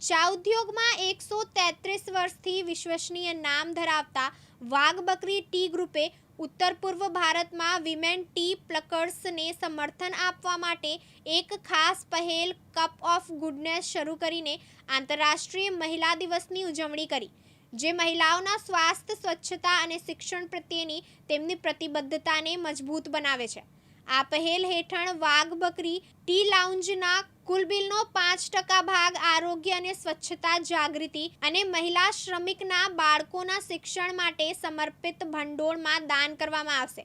ચા ઉદ્યોગમાં એકસો તેત્રીસ વર્ષથી વિશ્વસનીય નામ ધરાવતા વાઘ બકરી ટી ગ્રુપે ઉત્તર પૂર્વ ભારતમાં વિમેન ટી પ્લકર્સને સમર્થન આપવા માટે એક ખાસ પહેલ કપ ઓફ ગુડનેસ શરૂ કરીને આંતરરાષ્ટ્રીય મહિલા દિવસની ઉજવણી કરી, જે મહિલાઓના સ્વાસ્થ્ય, સ્વચ્છતા અને શિક્ષણ પ્રત્યેની તેમની પ્રતિબદ્ધતાને મજબૂત બનાવે છે. આ પહેલ હેઠળ વાઘ બકરી ટી લાઉન્જના કુલ બિલનો પાંચ ટકા ભાગ આરોગ્ય અને સ્વચ્છતા જાગૃતિ અને મહિલા શ્રમિકના બાળકોના શિક્ષણ માટે સમર્પિત ભંડોળમાં દાન કરવામાં આવશે.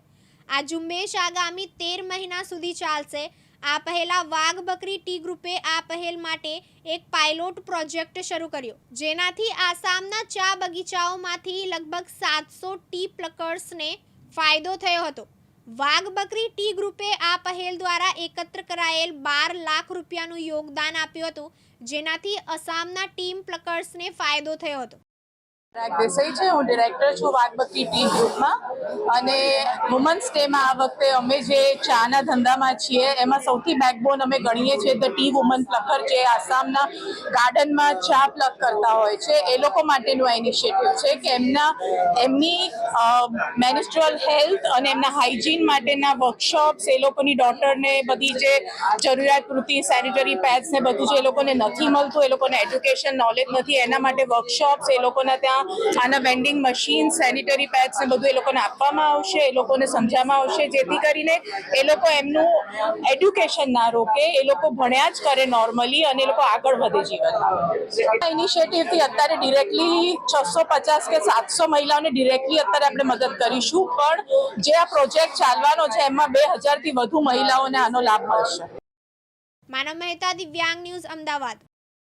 આ ઝુંબેશ આગામી તેર મહિના સુધી ચાલશે. આ પહેલા વાઘ બકરી ટી ગ્રુપે આ પહેલ માટે એક પાયલોટ પ્રોજેક્ટ શરૂ કર્યો, જેનાથી આસામના ચા બગીચાઓમાંથી લગભગ સાતસો ટી પ્લકર્સને ફાયદો થયો હતો. વાઘ બકરી ટી ગ્રુપે આ પહેલ દ્વારા એકત્ર કરાયેલ બાર લાખ રૂપિયાનું યોગદાન આપ્યું હતું, જેનાથી અસામના ટીમ પ્લકર્સને ફાયદો થયો હતો. રાગ દેસાઈ છે. હું ડિરેક્ટર છું વાઘબત્તી ટી ગ્રુપમાં અને વુમન્સ ડેમાં આ વખતે અમે જે ચાના ધંધામાં છીએ, એમાં સૌથી બેકબોન અમે ગણીએ છીએ ધ ટી વુમન પ્લકર જે આસામના ગાર્ડનમાં ચા પ્લક કરતા હોય છે. એ લોકો માટેનું આ ઇનિશિયેટિવ છે કે એમના, એમની મેનિસ્ટ્રલ હેલ્થ અને એમના હાઇજીન માટેના વર્કશોપ્સ એ લોકોની ડોટરને બધી જે જરૂરિયાત પૂરતી સેનિટરી પેડ્સ ને બધું જે એ લોકોને નથી મળતું, એ લોકોને એજ્યુકેશન નોલેજ નથી, એના માટે વર્કશોપ્સ એ લોકોના ત્યાં આના વેન્ડિંગ મશીન સેનિટરી પેડ્સ ને બધું એ લોકોને આપવામાં આવશે, એ લોકોને સમજાવવામાં આવશે, જેથી કરીને એ લોકો એમનું એડ્યુકેશન ના રોકે, એ લોકો ભણ્યા જ કરે નોર્મલી અને એ લોકો આગળ વધે જીવનમાં. ઇનિશિયેટિવથી અત્યારે ડિરેક્ટલી છસો પચાસ કે સાતસો મહિલાઓને ડિરેક્ટલી અત્યારે આપણે મદદ કરીશું, પણ જે આ પ્રોજેક્ટ ચાલવાનો છે, એમાં બે હજારથી વધુ મહિલાઓને આનો લાભ મળશે. માનવ મહેતા દિવ્યાંગ ન્યૂઝ અમદાવાદ.